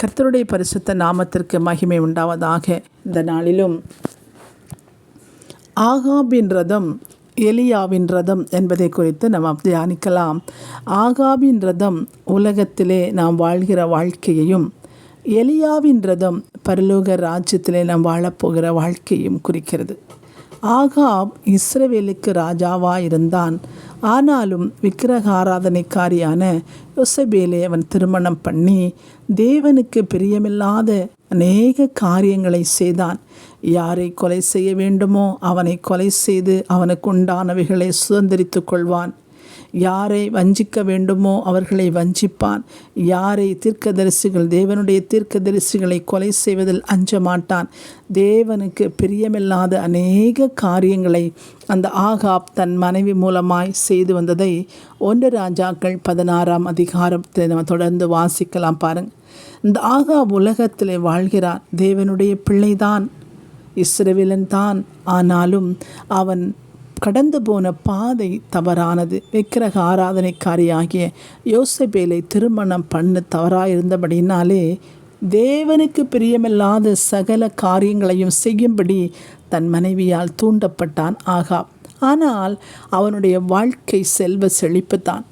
கர்த்தருடைய பரிசுத்த நாமத்திற்கு மகிமை உண்டாவதாக இந்த நாளிலும். ஆகாபின் ரதம் எலியாவின் ரதம் என்பதை குறித்து நாம் தியானிக்கலாம். ஆகாபின் ரதம் உலகத்திலே நாம் வாழ்கிற வாழ்க்கையையும் எலியாவின் ரதம் பரலோக ராஜ்யத்திலே நாம் வாழப்போகிற வாழ்க்கையும் குறிக்கிறது. ஆகாப் இஸ்ரவேலுக்கு ராஜாவாக இருந்தான் ஆனாலும் விக்கிரக ஆராதனைக்காரியான யோசபேலை அவன் திருமணம் பண்ணி தேவனுக்கு பிரியமில்லாத அநேக காரியங்களை செய்தான். யாரை கொலை செய்ய வேண்டுமோ அவனை கொலை செய்து அவனுக்கு உண்டானவைகளை சுதந்திரித்து கொள்வான். யாரை வஞ்சிக்க வேண்டுமோ அவர்களை வஞ்சிப்பான். யாரை தீர்க்கதரிசிகள் தேவனுடைய தீர்க்கதரிசிகளை கொலை செய்வதில் அஞ்ச மாட்டான் தேவனுக்கு பிரியமில்லாத அநேக காரியங்களை அந்த ஆகாப் தன் மனைவி மூலமாய் செய்து வந்ததை ஒன்று ராஜாக்கள் பதினாறாம் அதிகாரத்தை நம்ம தொடர்ந்து வாசிக்கலாம் பாருங்கள் இந்த ஆகாப் உலகத்தில் வாழ்கிறான். தேவனுடைய பிள்ளைதான். இஸ்ரவேலன் தான் ஆனாலும் அவன் கடந்து போன பாதை தவறானது. விக்கிரக ஆராதனைக்காரியாகிய யோசபேலை திருமணம் பண்ண தவறாயிருந்தபடினாலே தேவனுக்கு பிரியமில்லாத சகல காரியங்களையும் செய்யும்படி தன் மனைவியால் தூண்டப்பட்டான் ஆகா. ஆனால் அவனுடைய வாழ்க்கை செல்வ செழிப்பு தான்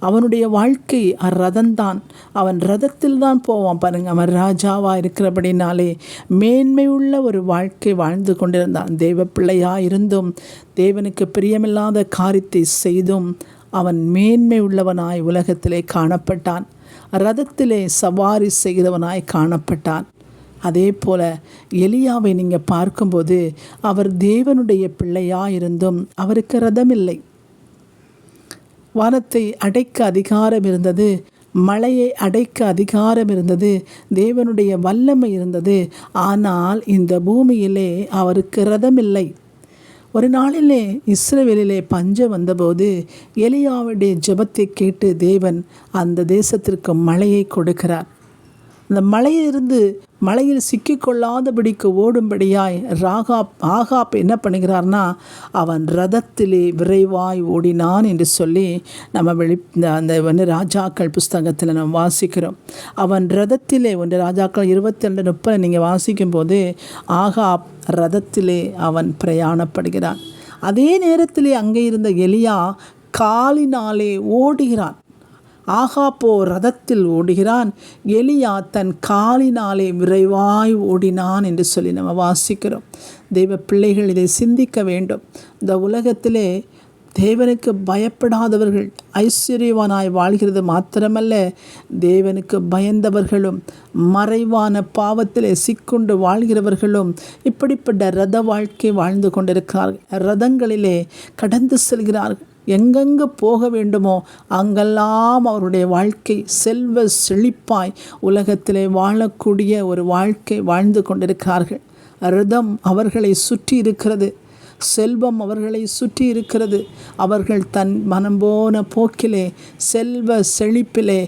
அவனுடைய வாழ்க்கை ரதந்தான் அவன் ரதத்தில் தான் போவான் பாருங்க. அவன் ராஜாவாக இருக்கிறபடினாலே மேன்மை உள்ள ஒரு வாழ்க்கை வாழ்ந்து கொண்டிருந்தான். தெய்வ பிள்ளையாக இருந்தும் தேவனுக்கு பிரியமில்லாத காரியத்தை செய்தும் அவன் மேன்மை உள்ளவனாய் உலகத்திலே காணப்பட்டான். ரதத்திலே சவாரி செய்கிறவனாய் காணப்பட்டான். அதே போல எலியாவை நீங்கள் பார்க்கும்போது அவர் தேவனுடைய பிள்ளையாக இருந்தும் அவருக்கு ரதமில்லை. வானத்தை அடைக்க அதிகாரம் இருந்தது மழையை அடைக்க அதிகாரம் இருந்தது தேவனுடைய வல்லமை இருந்தது. ஆனால் இந்த பூமியிலே அவருக்கு ரதமில்லை ஒரு நாளிலே இஸ்ரேவேலிலே பஞ்சம் வந்தபோது எலியாவுடைய ஜெபத்தை கேட்டு தேவன் அந்த தேசத்திற்கு மழையை கொடுக்கிறார். அந்த மலையிலிருந்து மலையில் சிக்கிக்கொள்ளாதபடிக்கு ஓடும்படியாய் ராகாப் ஆகாப் என்ன பண்ணுகிறார்னா அவன் ரதத்திலே விரைவாய் ஓடினான் என்று சொல்லி நம்ம வெளி அந்த வந்து ராஜாக்கள் புஸ்தகத்தில் நம்ம வாசிக்கிறோம். அவன் ரதத்திலே ஒன்று ராஜாக்கள் இருபத்தி ரெண்டு முப்பது நீங்கள் வாசிக்கும்போது ஆகாப் ரதத்திலே அவன் பிரயாணப்படுகிறான். அதே நேரத்திலே அங்கே இருந்த எலியா காலினாலே ஓடுகிறான். ஆகாப்போ ரதத்தில் ஓடுகிறான். எலியா தன் காலினாலே விரைவாய் ஓடினான் என்று சொல்லி நம்ம வாசிக்கிறோம். தெய்வ பிள்ளைகள் இதை சிந்திக்க வேண்டும். இந்த உலகத்திலே தேவனுக்கு பயப்படாதவர்கள் ஐஸ்வர்யவானாய் வாழ்கிறது மாத்திரமல்ல தேவனுக்கு பயந்தவர்களும் மறைவான பாவத்திலே சிக்குண்டு வாழ்கிறவர்களும் இப்படிப்பட்ட ரத வாழ்க்கை வாழ்ந்து கொண்டிருக்கிறார்கள். ரதங்களிலே கடந்து செல்கிறார்கள். எங்கெங்கு போக வேண்டுமோ அங்கெல்லாம் அவருடைய வாழ்க்கை செல்வ செழிப்பாய் உலகத்திலே வாழக்கூடிய ஒரு வாழ்க்கை வாழ்ந்து கொண்டிருக்கிறார்கள். ரதம் அவர்களை சுற்றி இருக்கிறது. செல்வம் அவர்களை சுற்றி இருக்கிறது. அவர்கள் தன் மனம் போன போக்கிலே செல்வ செழிப்பிலே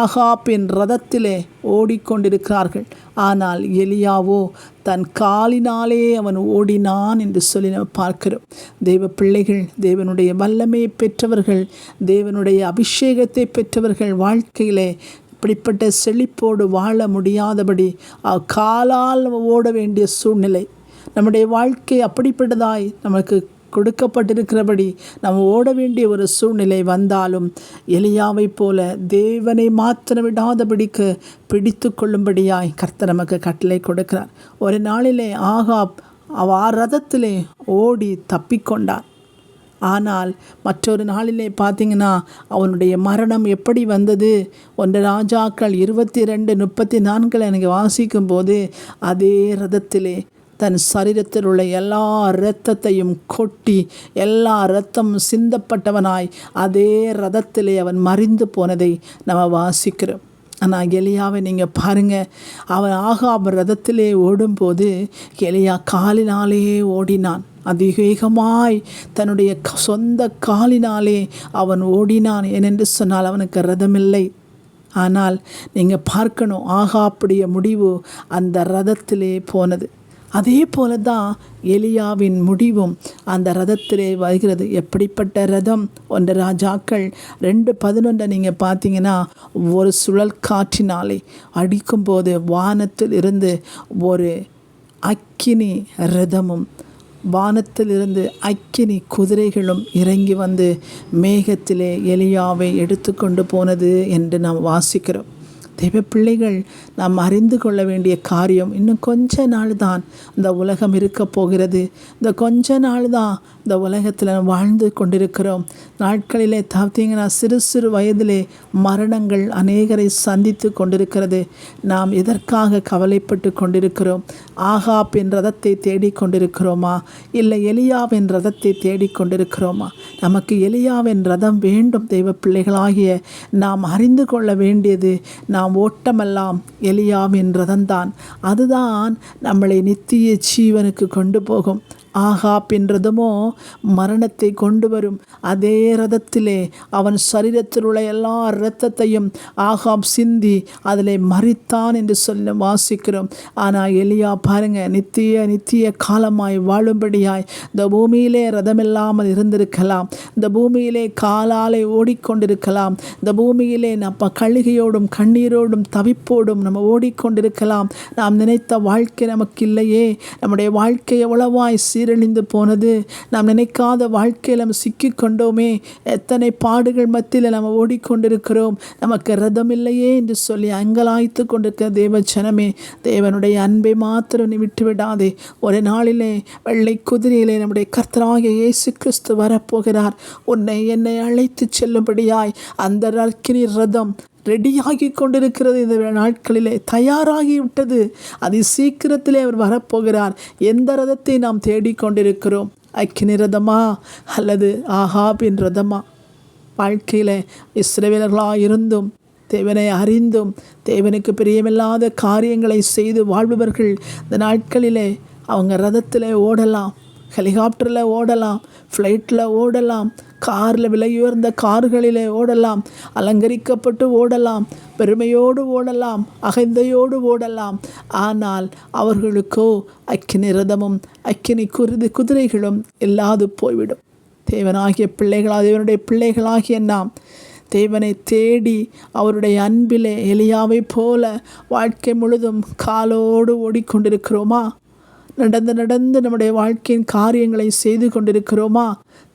ஆகாப்பின் ரதத்திலே ஓடிக்கொண்டிருக்கிறார்கள். ஆனால் எலியாவோ தன் காலினாலே அவன் ஓடினான் என்று சொல்லி நம்ம பார்க்கிறோம். தெய்வ பிள்ளைகள் தேவனுடைய வல்லமையை பெற்றவர்கள் தேவனுடைய அபிஷேகத்தை பெற்றவர்கள் வாழ்க்கையிலே இப்படிப்பட்ட செழிப்போடு வாழ முடியாதபடி காலால் ஓட வேண்டிய சூழ்நிலை. நம்முடைய வாழ்க்கை அப்படிப்பட்டதாய் நமக்கு கொடுக்கப்பட்டிருக்கிறபடி நம்ம ஓட வேண்டிய ஒரு சூழ்நிலை வந்தாலும் எலியாவை போல தேவனை மாத்திரம் விடாதபடிக்கு பிடித்து கொள்ளும்படியாய் கர்த்தர் நமக்கு கட்டளை கொடுக்கிறார். ஒரு நாளிலே ஆகாப் அவ ரதத்திலே ஓடி தப்பிக்கொண்டான். ஆனால் மற்றொரு நாளிலே பார்த்தீங்கன்னா அவனுடைய மரணம் எப்படி வந்தது? ஒன்று ராஜாக்கள் இருபத்தி ரெண்டு முப்பத்தி நான்கில் எனக்கு வாசிக்கும் போது அதே ரதத்திலே தன் சரீரத்தில் உள்ள எல்லா இரத்தத்தையும் கொட்டி எல்லா இரத்தமும் சிந்தப்பட்டவனாய் அதே ரதத்திலே அவன் மறிந்து போனதை நம்ம வாசிக்கிறோம். ஆனால் எலியாவை நீங்கள் பாருங்கள் அவன் ஆகாப் ரதத்திலே ஓடும்போது எலியா காலினாலே ஓடினான். அதிவேகமாய் தன்னுடைய சொந்த காலினாலே அவன் ஓடினான். ஏனென்று சொன்னால் அவனுக்கு ரதமில்லை. ஆனால் நீங்கள் பார்க்கணும் ஆகாப்புடைய முடிவு அந்த ரதத்திலே போனது. அதே போல தான் எலியாவின் முடிவும் அந்த ரதத்திலே வருகிறது. எப்படிப்பட்ட ரதம்? ஒன்று ராஜாக்கள். ரெண்டு பதினொன்றை நீங்கள் பார்த்தீங்கன்னா ஒரு சுழல் காற்றினாலே அடிக்கும்போது வானத்தில் இருந்து ஒரு அக்கினி ரதமும் வானத்திலிருந்து அக்கினி குதிரைகளும் இறங்கி வந்து மேகத்திலே எலியாவை எடுத்துக்கொண்டு போனது என்று நாம் வாசிக்கிறோம். தெய்வ பிள்ளைகள் நாம் அறிந்து கொள்ள வேண்டிய காரியம் இன்னும் கொஞ்ச நாள் தான் இந்த உலகம் இருக்க போகிறது. இந்த கொஞ்ச நாள் தான் இந்த உலகத்தில் வாழ்ந்து கொண்டிருக்கிறோம். நாட்களிலே பார்த்தீங்கன்னா சிறு சிறு வயதிலே மரணங்கள் அநேகரை சந்தித்து கொண்டிருக்கிறது. நாம் எதற்காக கவலைப்பட்டு கொண்டிருக்கிறோம்? ஆகாப்பின் ரதத்தை தேடிக்கொண்டிருக்கிறோமா இல்லை எலியாவின் ரதத்தை தேடிக்கொண்டிருக்கிறோமா நமக்கு எலியாவின் ரதம் வேண்டும் தெய்வ பிள்ளைகளாகிய நாம் அறிந்து கொள்ள வேண்டியது நாம் ஓட்டமெல்லாம் எலியாவின் ரதம்தான் அதுதான் நம்மளை நித்திய ஜீவனுக்கு கொண்டு போகும். ஆகாப் ரதமோ மரணத்தை கொண்டு வரும். அதே ரதத்திலே அவன் சரீரத்தில் உள்ள எல்லா இரத்தத்தையும் ஆகாப் சிந்தி அதில் மறித்தான் என்று சொல்ல வாசிக்கிறோம். ஆனால் எலியா பாருங்க நித்திய நித்திய காலமாய் வாழும்படியாய் இந்த பூமியிலே ரதமில்லாமல் இருந்திருக்கலாம். இந்த பூமியிலே காலாலே ஓடிக்கொண்டிருக்கலாம். இந்த பூமியிலே நம்ம கழுகையோடும் கண்ணீரோடும் தவிப்போடும் நம்ம ஓடிக்கொண்டிருக்கலாம். நாம் நினைத்த வாழ்க்கை நமக்கு இல்லையே. நம்முடைய வாழ்க்கை எவ்வளவாய் சீரழிந்து போனது. நாம் நினைக்காத வாழ்க்கையில் நம்ம சிக்கி கொண்டோமே. எத்தனை பாடுகள் மத்தியில் நம்ம ஓடிக்கொண்டிருக்கிறோம். நமக்கு ரதம் இல்லையே என்று சொல்லி அங்கலாய்த்து கொண்டிருக்கிற தேவ ஜனமே தேவனுடைய அன்பை மாத்திரம் நீ விட்டுவிடாதே. ஒரு நாளிலே வெள்ளை குதிரையிலே நம்முடைய கர்த்தராகிய இயேசு கிறிஸ்து வரப்போகிறார். உன்னை என்னை அழைத்து செல்லும்படியாய் அந்த ரக்கினி ரதம் ரெடியாகி கொண்டிருக்கிறது இந்த நாட்களிலே தயாராகிவிட்டது. அது சீக்கிரத்திலே அவர் வரப்போகிறார். எந்த ரதத்தை நாம் தேடிக்கொண்டிருக்கிறோம்? அக்கினி ரதமா? அல்லது ஆஹாபின் ரதமா? வாழ்க்கையில் இஸ்ரவியர்களாக இருந்தும் தேவனை அறிந்தும் தேவனுக்கு பிரியமில்லாத காரியங்களை செய்து வாழ்பவர்கள் இந்த நாட்களிலே அவங்க ரதத்தில் ஓடலாம். ஹெலிகாப்டரில் ஓடலாம் ஃப்ளைட்டில் ஓடலாம் காரில் விலையுயர்ந்த கார்களிலே ஓடலாம் அலங்கரிக்கப்பட்டு ஓடலாம் பெருமையோடு ஓடலாம் அகைந்தையோடு ஓடலாம். ஆனால் அவர்களுக்கோ அக்கினி ரதமும் அக்கினி குருதி குதிரைகளும் இல்லாது போய்விடும். தேவனாகிய பிள்ளைகளாக தேவனுடைய பிள்ளைகளாகிய நாம் தேவனை தேடி அவருடைய அன்பிலே எலியாவை போல வாழ்க்கை முழுதும் காலோடு ஓடிக்கொண்டிருக்கிறோமா? நடந்து நடந்து நம்முடைய வாழ்க்கையின் காரியங்களை செய்து கொண்டிருக்கிறோமா?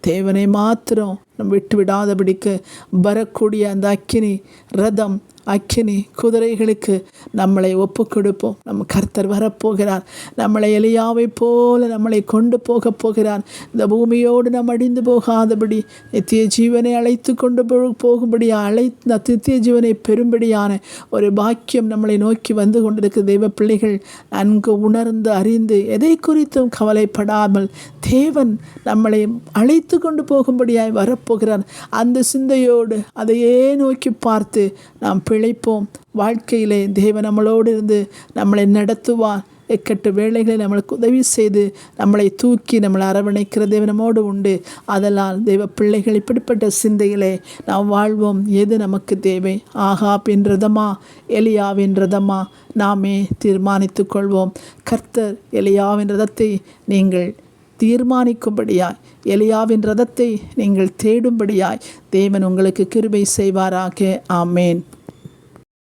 தேவனை மாத்திரம் நம் விட்டு விடாதபடிக்கு வரக்கூடிய அந்த அக்கினி ரதம் அக்கினி குதிரைகளுக்கு நம்மளை ஒப்பு கொடுப்போம் நம் கர்த்தர் வரப்போகிறார். நம்மளை எலியாவை போல நம்மளை கொண்டு போக போகிறார். இந்த பூமியோடு நாம் அடிந்து போகாதபடி நித்திய ஜீவனை அழைத்து கொண்டு போகும்படியா அழை நித்திய ஜீவனை பெறும்படியான ஒரு பாக்கியம் நம்மளை நோக்கி வந்து கொண்டிருக்கிற தெய்வ பிள்ளைகள் நன்கு உணர்ந்து அறிந்து எதை குறித்தும் கவலைப்படாமல் தேவன் நம்மளை அழைத்து கொண்டு போகும்படியாய் வரப்போகிறார் அந்த சிந்தையோடு அதையே நோக்கி பார்த்து நாம் பிழைப்போம். வாழ்க்கையிலே தேவன் நம்மளோடு இருந்து நம்மளை நடத்துவார். எக்கட்டு வேலைகளை நம்மளுக்கு உதவி செய்து நம்மளை தூக்கி நம்மளை அரவணைக்கிற தேவனமோடு உண்டு. அதனால் தெய்வ பிள்ளைகள் இப்படிப்பட்ட சிந்தையிலே நாம் வாழ்வோம். எது நமக்கு தேவை? ஆகாப்பின் ரதமா? எலியாவின் ரதமா? நாமே தீர்மானித்து கொள்வோம். கர்த்தர் எலியாவின் ரதத்தை நீங்கள் தீர்மானிக்கும்படியாய். எலியாவின் ரதத்தை நீங்கள் தேடும்படியாய். தேவன் உங்களுக்கு கிருபை செய்வாராக. ஆமேன்.